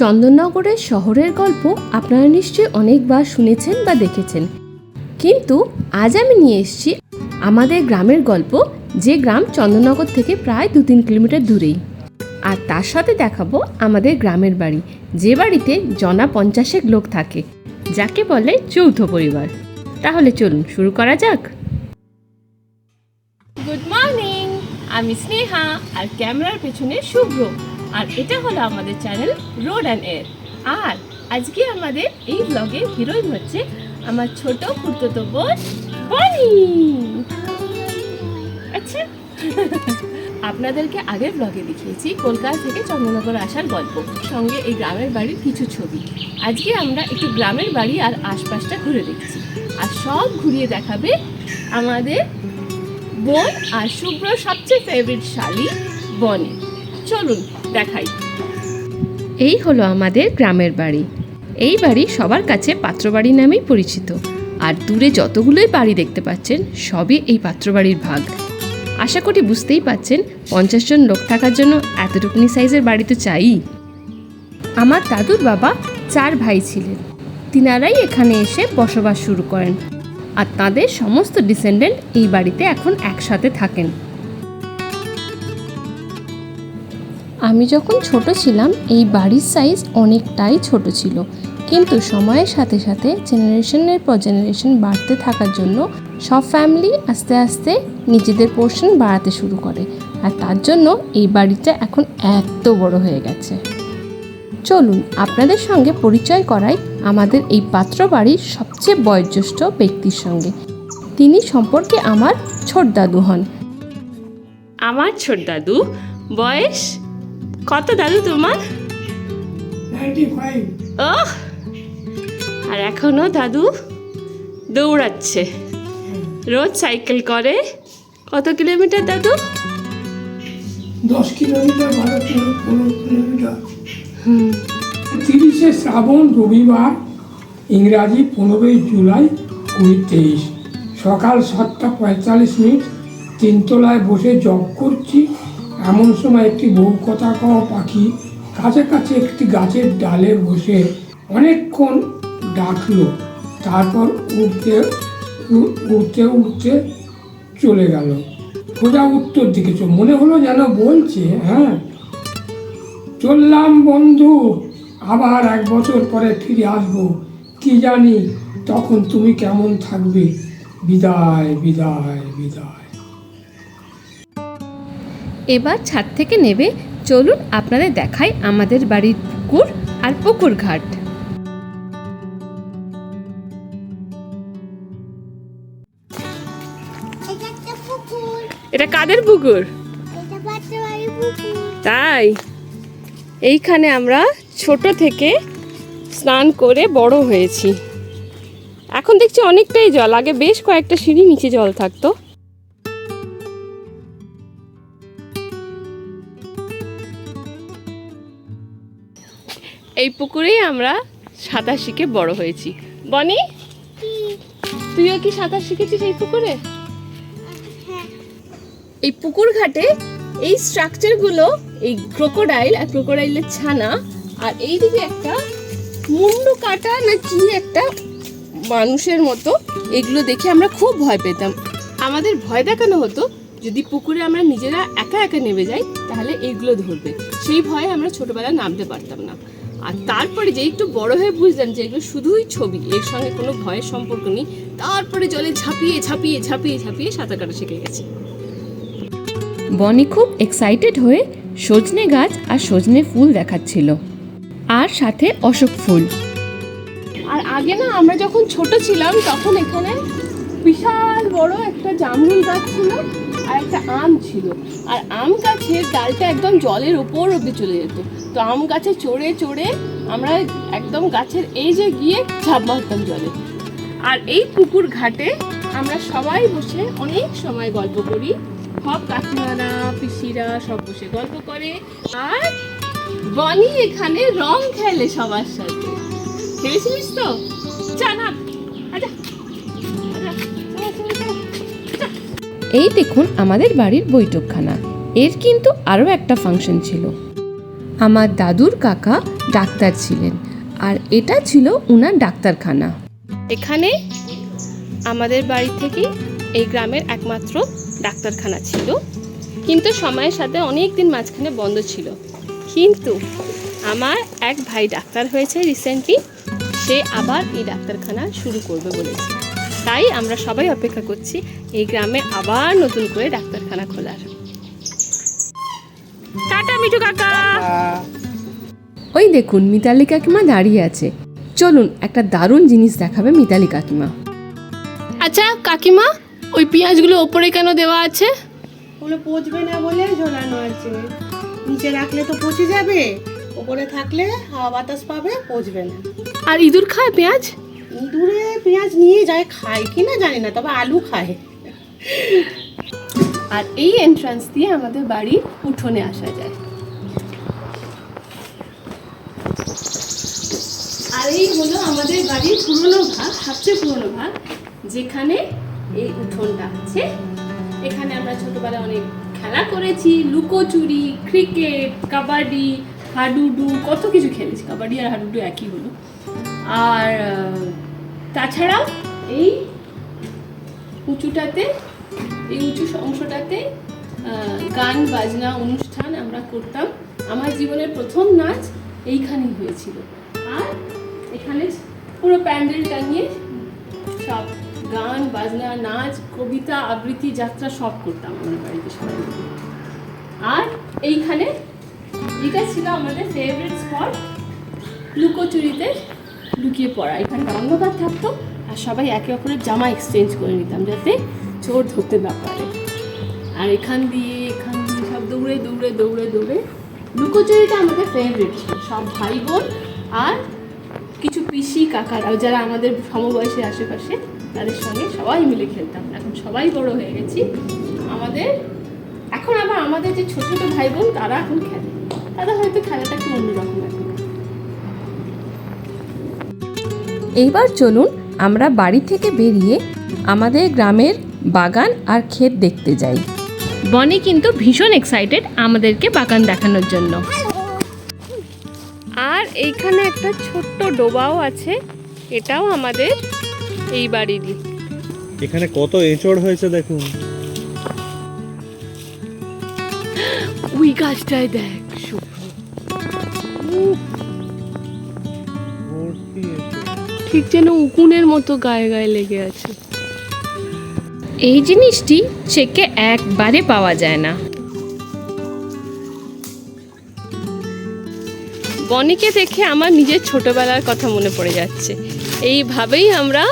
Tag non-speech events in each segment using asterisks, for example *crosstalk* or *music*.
চন্দননগরের শহরের গল্প আপনারা নিশ্চয়ই অনেকবার শুনেছেন বা দেখেছেন। কিন্তু আজ আমি নিয়ে এসেছি আমাদের গ্রামের গল্প, যে গ্রাম চন্দননগর থেকে প্রায় দু তিন কিলোমিটার দূরেই। আর তার সাথে দেখাবো আমাদের গ্রামের বাড়ি, যে বাড়িতে জনা পঞ্চাশেক লোক থাকে, যাকে বলে যৌথ পরিবার। তাহলে চলুন, শুরু করা যাক। গুড মর্নিং আমি স্নেহা, আর ক্যামেরার পেছনে শুভ্র। আর এটা হলো আমাদের চ্যানেল রোড অ্যান্ড এয়ার আর আজকে আমাদের এই ব্লগের হিরোইন হচ্ছে আমার ছোট খুঁড়তো বোন বনি। আচ্ছা আপনাদেরকে আগের ব্লগে দেখিয়েছি কলকাতা থেকে চন্দ্রনগর আসার গল্প, সঙ্গে এই গ্রামের বাড়ির কিছু ছবি। আজকে আমরা একটু গ্রামের বাড়ি আর আশপাশটা ঘুরে দেখছি। আর সব ঘুরিয়ে দেখাবে আমাদের বোন আর শুভ্র সবচেয়ে ফেভারিট শালি বনি। চলুন দেখাই। এই হলো আমাদের গ্রামের বাড়ি। এই বাড়ি সবার কাছে পাত্রবাড়ি নামেই পরিচিত। আর দূরে যতগুলোই বাড়ি দেখতে পাচ্ছেন, সবই এই পাত্রবাড়ির ভাগ। আশা করি বুঝতেই পাচ্ছেন, পঞ্চাশ জন লোক থাকার জন্য এতটুকুনি সাইজের বাড়ি তো চাই। আমার দাদুর বাবা চার ভাই ছিলেন। তিনারাই এখানে এসে বসবাস শুরু করেন। আর তাদের সমস্ত ডিসেন্ডেন্ট এই বাড়িতে এখন একসাথে থাকেন। আমি যখন ছোট ছিলাম, এই বাড়ির সাইজ অনেকটাই ছোট ছিল। কিন্তু সময়ের সাথে সাথে জেনারেশনের পর জেনারেশন বাড়তে থাকার জন্য সব ফ্যামিলি আস্তে আস্তে নিজেদের পোর্শন বাড়াতে শুরু করে। আর তার জন্য এই বাড়িটা এখন এত বড় হয়ে গেছে। চলুন, আপনাদের সঙ্গে পরিচয় করাই আমাদের এই পাত্র বাড়ির সবচেয়ে বয়োজ্যেষ্ঠ ব্যক্তির সঙ্গে। তিনি সম্পর্কে আমার ছোট দাদু হন। আমার ছোট দাদু বয়স কত দাদু তোমার? ও আর এখনও দাদু দৌড়াচ্ছে। রোজ সাইকেল করে। কত কিলোমিটার দাদু? দশ কিলোমিটার বারো কিলো কিলোমিটার। তিরিশে শ্রাবণ রবিবার ইংরাজি পনেরোই জুলাই কুড়ি তেইশ। সকাল সাতটা পঁয়তাল্লিশ মিনিট তিনতলায় বসে জব করছি। এমন সময় একটি বউ কথা কওয়া পাখি। কাছাকাছি একটি গাছের ডালে বসে অনেকক্ষণ ডাকলো। তারপর উঠতে উঠতে উঠতে চলে গেল। সোজা উত্তর দিকে মনে হলো যেন বলছে হ্যাঁ। চললাম বন্ধু, আবার এক বছর পরে ফিরে আসব। কি জানি তখন তুমি কেমন থাকবে। বিদায় বিদায় বিদায়। এবার ছাদ থেকে নেবে। চলুন আপনাদের দেখাই আমাদের বাড়ির পুকুর আর পুকুর ঘাট। এটা একটা পুকুর। এটা কাদের পুকুর? তাই? এইখানে আমরা ছোট থেকে স্নান করে বড় হয়েছি। এখন দেখছি অনেকটাই জল আগে বেশ কয়েকটা সিঁড়ি নিচে জল থাকতো। এই পুকুরেই আমরা সাঁতার শিখে বড় হয়েছি। বনি? তুইও কি সাঁতার শিখেছিস এই পুকুরে? এই পুকুর ঘাটে এই স্ট্রাকচারগুলো এই ক্রোকোডাইল আর ক্রোকোডাইলের ছানা আর এইদিকে একটা মুন্ডু কাটা না কি একটা মানুষের মতো, এগুলো দেখে আমরা খুব ভয় পেতাম। আমাদের ভয় দেখানো হতো, যদি পুকুরে আমরা নিজেরা একা একা নেমে যাই, তাহলে এইগুলো ধরবে। সেই ভয়ে আমরা ছোটবেলায় নামতে পারতাম না। আর তারপরে যে একটু বড় হয়ে বুঝলাম যে এগুলো শুধুই ছবি এর সঙ্গে কোনো ভয়ের সম্পর্ক নেই। তারপরে জলে ঝাঁপিয়ে ঝাঁপিয়ে ঝাঁপিয়ে ঝাঁপিয়ে সাঁতার কাটা শিখে গেছি। বনি খুব এক্সাইটেড হয়ে সজনে গাছ আর সজনে ফুল দেখাচ্ছিল। আর সাথে অশোক ফুল। আর আগে না আমরা যখন ছোট ছিলাম তখন এখানে বিশাল বড় একটা জামরুল গাছ ছিল। আর একটা আম ছিল। আর আম গাছের ডালটা একদম জলের ওপর অব্দি চলে যেত। তো আম গাছে চড়ে চড়ে আমরা একদম গাছের এই যে গিয়ে ঝাঁপ মারতাম জলে। আর এই পুকুর ঘাটে আমরা সবাই বসে অনেক সময় গল্প করি। সব কাকিমারা, পিসিরা সব বসে গল্প করে। আর বনি এখানে রং খেলে সবার সাথে। খেলেছিলিস তো? জানা আচ্ছা এই দেখুন আমাদের বাড়ির বৈঠকখানা। এর কিন্তু আরও একটা ফাংশন ছিল। আমার দাদুর কাকা ডাক্তার ছিলেন, আর এটা ছিল উনার ডাক্তারখানা। এখানে আমাদের বাড়ি থেকে এই গ্রামের একমাত্র ডাক্তারখানা ছিল। কিন্তু সময়ের সাথে অনেক দিন মাঝখানে বন্ধ ছিল। কিন্তু আমার এক ভাই ডাক্তার হয়েছে রিসেন্টলি সে আবার এই ডাক্তারখানা শুরু করবে বলেছে। তাই আমরা সবাই অপেক্ষা করছি এই গ্রামে আবার নতুন করে ডাক্তারখানা খোলার। টাটা মিঠু কাকা। ওই দেখুন মিতালি কাকিমা দাঁড়িয়ে আছে। চলুন একটা দারুণ জিনিস দেখাবে মিতালি কাকিমা। আচ্ছা কাকিমা ওই পেঁয়াজগুলো ওপরে কেন দেওয়া আছে? ওগুলো পচবে না বলে ঝোলানো আছে। নিচে রাখলে তো পচে যাবে ওপরে থাকলে হাওয়া বাতাস পাবে পচবে না। আর ইঁদুর খায় পেঁয়াজ? ইঁদুরে পেঁয়াজ নিয়ে যায়, খায় কি না জানি না, তবে আলু খায়। আর এই এন্ট্রান্স দিয়ে আমাদের বাড়ির উঠোনে আসা যায়। আর এই হলো আমাদের বাড়ির পুরনো ভাগ, সবচেয়ে পুরনো ভাগ, যেখানে এই উঠোনটা আছে। এখানে আমরা ছোটবেলায় অনেক খেলা করেছি, লুকোচুরি, ক্রিকেট, কাবাডি, হাডুডু, কত কিছু খেলেছি। কাবাডি আর হাডুডু একই হলো। আর তাছাড়াও এই উঁচুটাতে, এই উঁচু অংশটাতে গান, বাজনা, অনুষ্ঠান আমরা করতাম। আমার জীবনের প্রথম নাচ এইখানেই হয়েছিল। আর এখানে পুরো প্যান্ডেল টাঙিয়ে সব গান, বাজনা, নাচ, কবিতা, আবৃত্তি, যাত্রা সব করতাম আমার বাড়িতে সবাই আর এইখানে এটা ছিল আমাদের ফেভারিট স্পট লুকোচুরিতে লুকিয়ে পড়া। এখানটা অন্ধকার থাকতো আর সবাই একে অপরের জামা এক্সচেঞ্জ করে নিতাম যাতে চোর ধরতে না পারে। আর এখান দিয়ে এখান দিয়ে সব দৌড়ে দৌড়ে দৌড়ে দৌড়ে লুকোচুরিটা আমাদের ফেভারিট ছিল। সব ভাই বোন আর কিছু পিসি কাকারাও যারা আমাদের সমবয়সী আশেপাশে, তাদের সঙ্গে সবাই মিলে খেলতাম। এখন সবাই বড় হয়ে গেছি। আমাদের, এখন আবার আমাদের যে ছোট ছোটো ভাই বোন তারা এখন খেলে। তারা হয়তো খেলাটা একটু অন্যরকম এইবার চলুন আমরা বাড়ি থেকে বেরিয়ে আমাদের গ্রামের বাগান আর ক্ষেত দেখতে যাই। বনি কিন্তু ভীষণ এক্সাইটেড আমাদেরকে বাগান দেখানোর জন্য। আর এইখানে একটা ছোট্ট ডোবাও আছে এটাও আমাদের এই বাড়িরই। এখানে কত এঁচড় হয়েছে দেখুন। ওই গাছটায় দেখ শুভ্র। ঠিক যেন উকুনের মতো গায়ে গায়ে লেগে আছে। এই জিনিসটি চেকে একবারে পাওয়া যায় না। বনিকে দেখে আমার নিজের ছোটবেলার কথা মনে পড়ে যাচ্ছে। এইভাবেই আমরা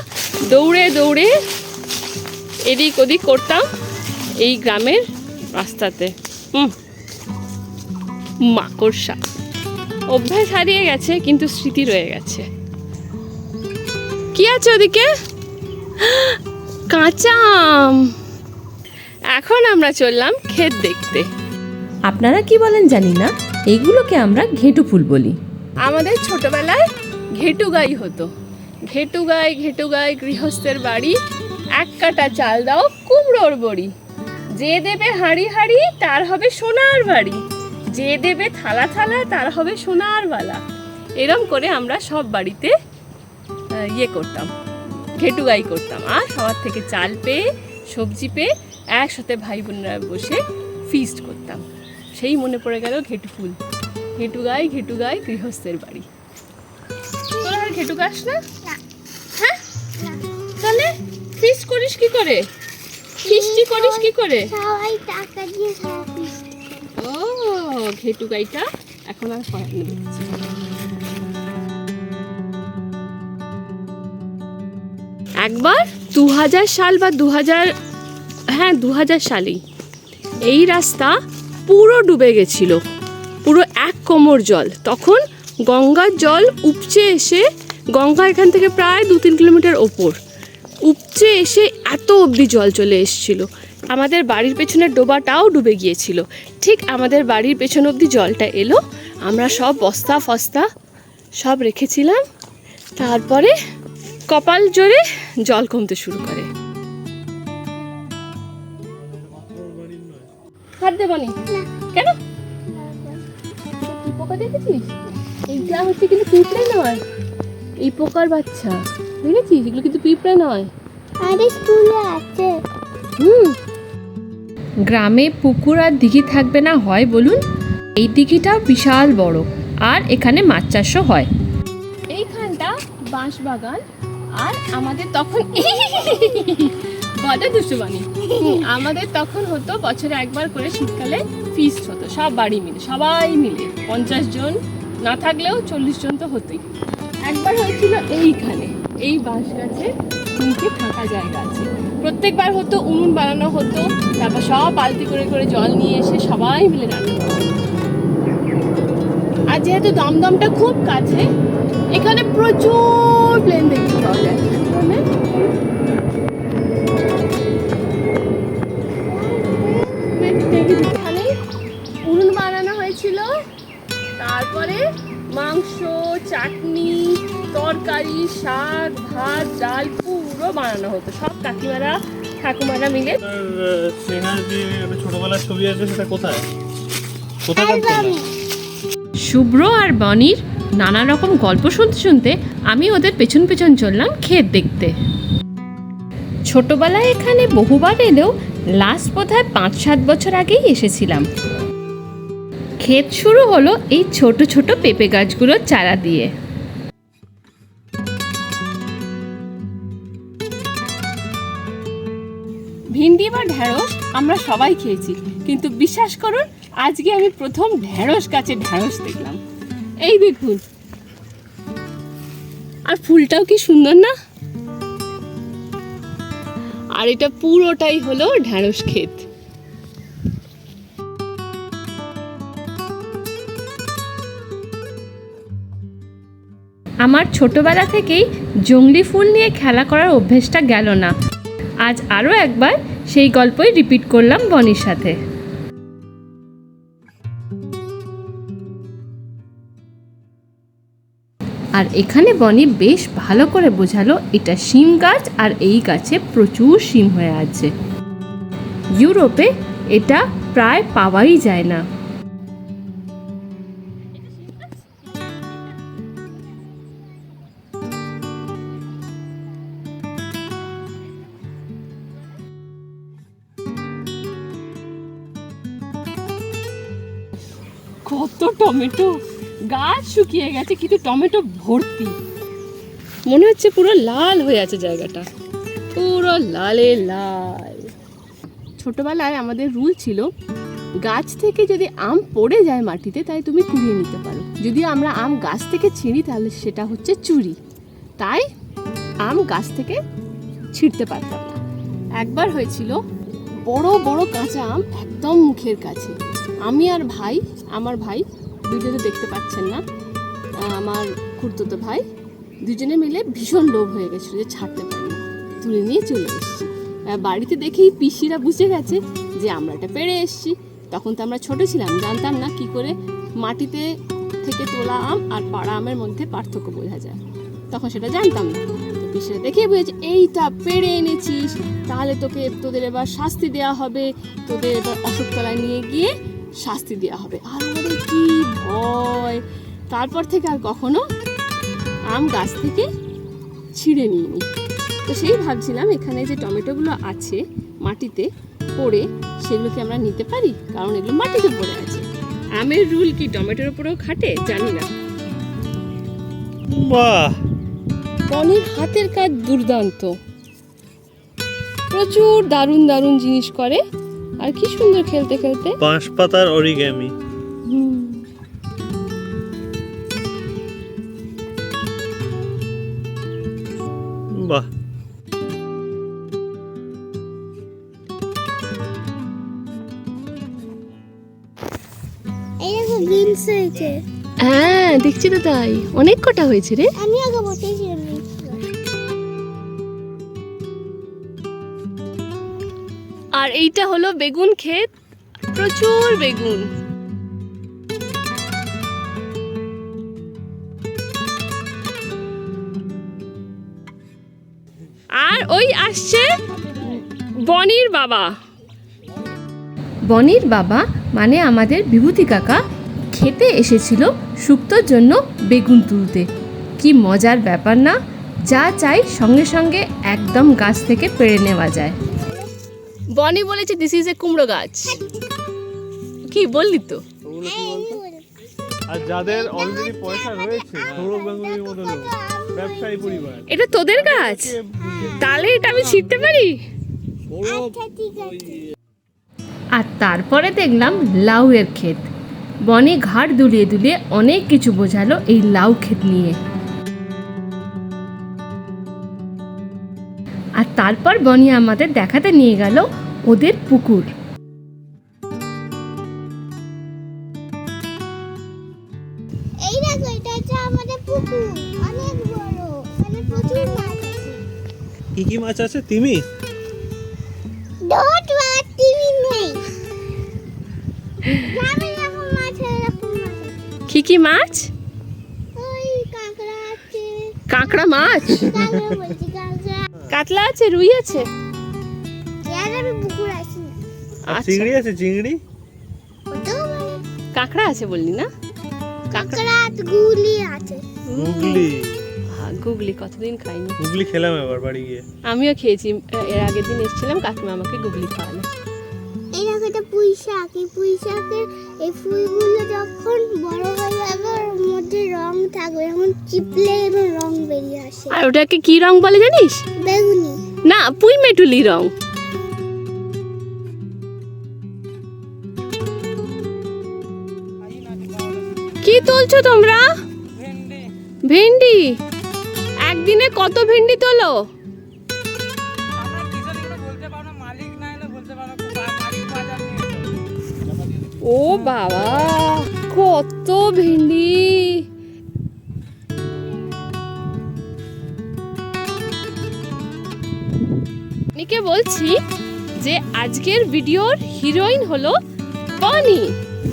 দৌড়ে দৌড়ে এদিক ওদিক করতাম এই গ্রামের রাস্তাতে। হুম মাকড়সা। অভ্যাস হারিয়ে গেছে, কিন্তু স্মৃতি রয়ে গেছে। কি আছে ওদিকে? কাঁচা আম এখন আমরা চললাম ক্ষেত দেখতে। আপনারা কি বলেন জানি না এইগুলোকে আমরা ঘেটু ফুল বলি। আমাদের ছোটবেলায় ঘেটু গাই হতো। ঘেটু গাই ঘেটু গাই গৃহস্থের বাড়ি এক কাটা চাল দাও কুমড়োর বড়ি। যে দেবে হাঁড়ি হাঁড়ি তার হবে সোনার বাড়ি। যে দেবে থালা থালা তার হবে সোনার বালা। এরম করে আমরা সব বাড়িতে ইয়ে করতাম ঘেটু গাই করতাম। আর সবার থেকে চাল পেয়ে সবজি পেয়ে একসাথে ভাই বোনরা বসে ফিস্ট করতাম। সেই মনে পড়ে গেল ঘেটু ফুল। ঘেটু গাই ঘেটু গাই গৃহস্থের বাড়ি। তোরা আর ঘেটু গাছ না? হ্যাঁ? তাহলে ফিস্ট করিস কি করে? ফিস্টি করিস কি করে? সবাই টাকা দিয়ে ও ঘেটু গাইটা এখন আর হয় না। দেখছি। একবার দু হাজার সাল বা দু হাজার হ্যাঁ দু হাজার সালেই। এই রাস্তা পুরো ডুবে গেছিল, পুরো এক কোমর জল। তখন গঙ্গার জল উপচে এসে, গঙ্গা এখান থেকে প্রায় দু তিন কিলোমিটার ওপর, উপচে এসে এত অবধি জল চলে এসেছিল। আমাদের বাড়ির পেছনের ডোবাটাও ডুবে গিয়েছিল। ঠিক আমাদের বাড়ির পেছন অবধি জলটা এলো, আমরা সব বস্তা ফস্তা সব রেখেছিলাম। তারপরে কপাল জোরে জল কমতে শুরু করে। হাত দেবনি কেন? পোকা দেখেছিস? এইটা হচ্ছে কিন্তু পিঁপড়ে নয়। এই পোকার বাচ্চা। দেখেছিস? এগুলো কিন্তু পিঁপড়ে নয়। আরে স্কুলে আছে। হুম। গ্রামে পুকুর আর দিঘি থাকবে না হয় বলুন? এই দিঘিটাও বিশাল বড়। আর এখানে মাছ চাষও হয়। এইখানটা বাঁশ বাগান আর আমাদের তখন *laughs* বড় দুষ্টু বাণী আমাদের তখন হতো বছরে একবার করে শীতকালে ফিস্ট হতো, সব বাড়ি মিলে, সবাই মিলে। পঞ্চাশ জন না থাকলেও চল্লিশ জন তো হতোই। একবার হয়েছিল এইখানে, এই বাঁশ গাছে নিচে ফাঁকা জায়গা আছে। প্রত্যেকবার হতো, উনুন বানানো হতো, তারপর সব বালতি করে করে জল নিয়ে এসে সবাই মিলে রান্না আর যেহেতু দমদমটা খুব কাছে, এখানে প্রচুর প্লেন দেখতে পাওয়া যায় মানে এখানে উনুন বানানো হয়েছিল। তারপরে মাংস চাটনি তরকারি শাক ভাত ডাল পুরো বানানো হতো। সব কাকিমারা ঠাকুমারা মিলে। ছোটবেলার ছবি আছে সেটা কোথায়? কোথায় শুভ্র আর বনির নানা রকম গল্প শুনতে শুনতে আমি ওদের পেছন পেছন চললাম ক্ষেত দেখতে। ছোটবেলায় এখানে বহুবার এলেও লাস্ট বোধহয় পাঁচ সাত বছর আগেই এসেছিলাম। ক্ষেত শুরু হলো এই ছোট ছোট পেঁপে গাছগুলোর চারা দিয়ে। ভিন্ডি বা ঢ্যাঁড়স আমরা সবাই খেয়েছি, কিন্তু বিশ্বাস করুন, আজকে আমি প্রথম ঢ্যাঁড়স গাছে ঢ্যাঁড়স দেখলাম। এই দেখুন। আর ফুলটাও কি সুন্দর না? আর এটা পুরোটাই হলো ঢ্যাঁড়স ক্ষেত। আমার ছোটবেলা থেকেই জংলি ফুল নিয়ে খেলা করার অভ্যেসটা গেল না। আজ আরও একবার সেই গল্পই রিপিট করলাম বনির সাথে। আর এখানে বনি বেশ ভালো করে বোঝালো, এটা শিম গাছ আর এই গাছে প্রচুর শিম হয়ে আছে। ইউরোপে এটা প্রায় পাওয়াই যায় না। কত টমেটো? গাছ শুকিয়ে গেছে, কিন্তু টমেটো ভর্তি। মনে হচ্ছে পুরো লাল হয়ে আছে জায়গাটা। পুরো লালে লাল। ছোটবেলায় আমাদের রুল ছিল, গাছ থেকে যদি আম পড়ে যায় মাটিতে, তাই তুমি কুড়িয়ে নিতে পারো। যদি আমরা আম গাছ থেকে ছিঁড়ি, তাহলে সেটা হচ্ছে চুরি। তাই আম গাছ থেকে ছিঁড়তে পারতাম না। একবার হয়েছিল, বড় বড় কাঁচা আম একদম মুখের কাছে। আমি আর ভাই, আমার ভাই দুজনে দেখতে পাচ্ছেন না আমার খুড়তুতো ভাই। দুজনে মিলে ভীষণ লোভ হয়ে গেছিল যে ছাড়তে পারিনি, তুলে নিয়ে চলে এসেছি। বাড়িতে দেখেই পিসিরা বুঝে গেছে যে আমরা এটা পেরে এসেছি। তখন তো আমরা ছোট ছিলাম, জানতাম না কি করে মাটিতে থেকে তোলা আম আর পাড়া আমের মধ্যে পার্থক্য বোঝা যায়। তখন সেটা জানতাম না। তো পিসিরা দেখেই বুঝেছে, এইটা পেরে এনেছিস, তাহলে তোকে, তোদের এবার শাস্তি দেওয়া হবে, তোদের এবার অশোকতলায় নিয়ে গিয়ে শাস্তি দেওয়া হবে। আর আমাদের কি ভয়। তারপর থেকে আর কখনো আম গাছ থেকে ছিঁড়ে নিইনি। তো সেই ভাবছিলাম এখানে যে টমেটোগুলো আছে মাটিতে পড়ে সেগুলোকে আমরা নিতে পারি কারণ এগুলো মাটিতে পড়ে আছে। আমের রুল কি টমেটোর উপরেও খাটে? জানি না। বাহ! হাতের কাজ দুর্দান্ত। প্রচুর দারুণ দারুণ জিনিস করে আর কি সুন্দর খেলতে খেলতে? বাঁশ পাতার অরিগ্যামি বাহ। এই দেখো বিনস হয়েছে। হ্যাঁ দেখছি তো তাই। অনেক কটা হয়েছে রে? আমি আগে বসেছিলাম এইটা হলো বেগুন ক্ষেত। প্রচুর বেগুন। আর ওই আসছে বনির বাবা। বনির বাবা মানে আমাদের বিভূতি কাকা খেতে এসেছিল শুক্তোর জন্য বেগুন তুলতে। কি মজার ব্যাপার না, যা চাই সঙ্গে সঙ্গে একদম গাছ থেকে পেড়ে নেওয়া যায়। বনি বলেছে দিস ইজ এ কুমড়ো গাছ। কি বললি তো? আর যাদের অলরেডি পয়সা রয়েছে সৌরভ গাঙ্গুলির মতো লোক ব্যবসায়ী পরিবার এটা তোদের গাছ? তাহলে এটা আমি ছিঁড়তে পারি? আর তারপরে দেখলাম লাউয়ের ক্ষেত। বনে ঘাট দুলিয়ে দুলিয়ে অনেক কিছু বোঝালো এই লাউ ক্ষেত নিয়ে। আর তারপর বনি আমাদের দেখাতে নিয়ে গেল ওদের পুকুর। এই দেখো এটা হচ্ছে আমাদের পুকুর। অনেক বড়। মানে প্রচুর মাছ কি কি মাছ আছে? তিমি? ডট বা টিভি নেই। গ্রামে যখন মাছ এরকম মাছ কি কি মাছ? ওই কাঁকড়া আছে। কাঁকড়া মাছ? কাঁকড়া বলছি কাঁকড়া কাতলা আছে রুই আছে? পুকুর আসি আর আচ্ছা। চিংড়ি আছে চিংড়ি? কাঁকড়া আছে বললি না? কাঁকড়া আছে। গুগলি? হ্যাঁ, গুগলি কতদিন খাইনি? গুগলি খেলাম এবার বাড়ি গিয়ে। আমিও খেয়েছি এর আগের দিন এসেছিলাম কাকিমা আমাকে গুগলি খাওয়ালো। এই দেখো এটা পুঁই শাক এই পুঁই শাকের এই ফুলগুলো যখন বড় হয়ে যাবে ওর মধ্যে রং থাকবে এমন চিপলে এবং রং বেরিয়ে আসে। আর ওটাকে কি রং বলে জানিস? বেগুনি। না পুই মেটুলি রং। কি তুলছো তোমরা? ভেন্ডি? একদিনে কত ভেন্ডি তোলো? ও বাবা কত ভেন্ডি। নিকে বলছি যে আজকের ভিডিওর হিরোইন হলো বনি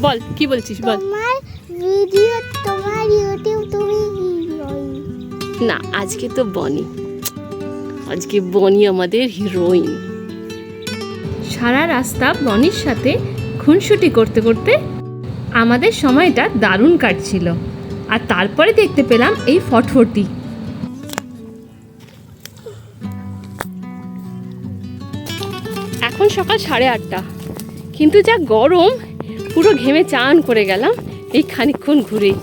বল কি বলছিস বল? তোমার ভিডিও তোমার ইউটিউব তুমি হিরোইন। না আজকে তো বনি। আজকে বনি আমাদের হিরোইন। সারা রাস্তা বনির সাথে খুনসুটি করতে করতে আমাদের সময়টা দারুণ কাটছিল। আর তারপরে দেখতে পেলাম এই ফটফটি। এখন সকাল সাড়ে আটটা। কিন্তু যা গরম, পুরো ঘেমে চান করে গেলাম এই খানিক্ষণ ঘুরেই।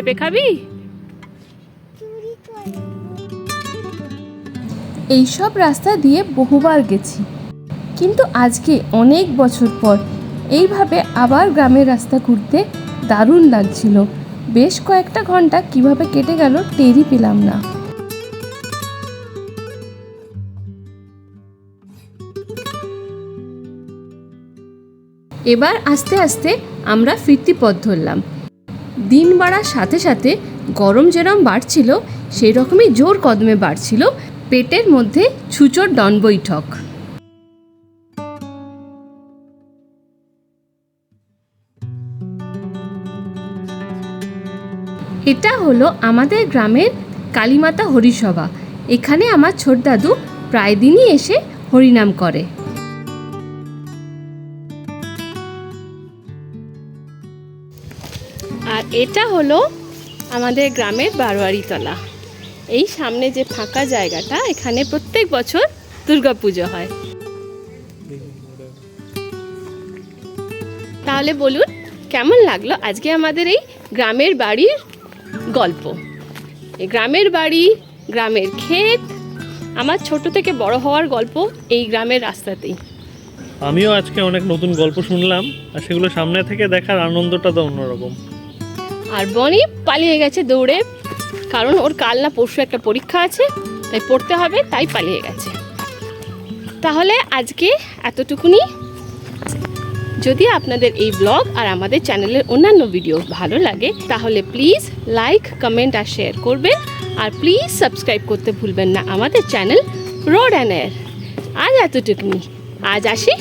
পেঁপে খাবি? এইসব রাস্তা দিয়ে বহুবার গেছি। কিন্তু আজকে অনেক বছর পর এইভাবে আবার গ্রামের রাস্তা ঘুরতে দারুণ লাগছিল। বেশ কয়েকটা ঘণ্টা কীভাবে কেটে গেল টেরই পেলাম না। এবার আস্তে আস্তে আমরা ফিরতি পথ ধরলাম। দিন বাড়ার সাথে সাথে গরম যেরম বাড়ছিল সেই রকমই জোর কদমে বাড়ছিল পেটের মধ্যে ছুচোর ডন বৈঠক। এটা হলো আমাদের গ্রামের কালীমাতা হরিসভা। এখানে আমার ছোট দাদু প্রায় দিনই এসে হরিনাম করে। এটা হলো আমাদের গ্রামের বারোয়ারিতলা। এই সামনে যে ফাঁকা জায়গাটা, এখানে প্রত্যেক বছর দুর্গাপুজো হয়। তাহলে বলুন, কেমন লাগল আজকে আমাদের এই গ্রামের বাড়ির গল্প? এই গ্রামের বাড়ি, গ্রামের ক্ষেত, আমার ছোট থেকে বড় হওয়ার গল্প এই গ্রামের রাস্তাতেই। আমিও আজকে অনেক নতুন গল্প শুনলাম, আর সেগুলো সামনে থেকে দেখার আনন্দটা তো অন্যরকম। আর বনি পালিয়ে গেছে দৌড়ে। কারণ ওর কাল না পরশু একটা পরীক্ষা আছে, তাই পড়তে হবে, তাই পালিয়ে গেছে। তাহলে আজকে এতটুকুনি। যদি আপনাদের এই ব্লগ আর আমাদের চ্যানেলের অন্যান্য ভিডিও ভালো লাগে, তাহলে প্লিজ লাইক কমেন্ট আর শেয়ার করবেন। আর প্লিজ সাবস্ক্রাইব করতে ভুলবেন না আমাদের চ্যানেল রোড অ্যান্ড এয়ার আজ এতটুকুনি। আজ আসি।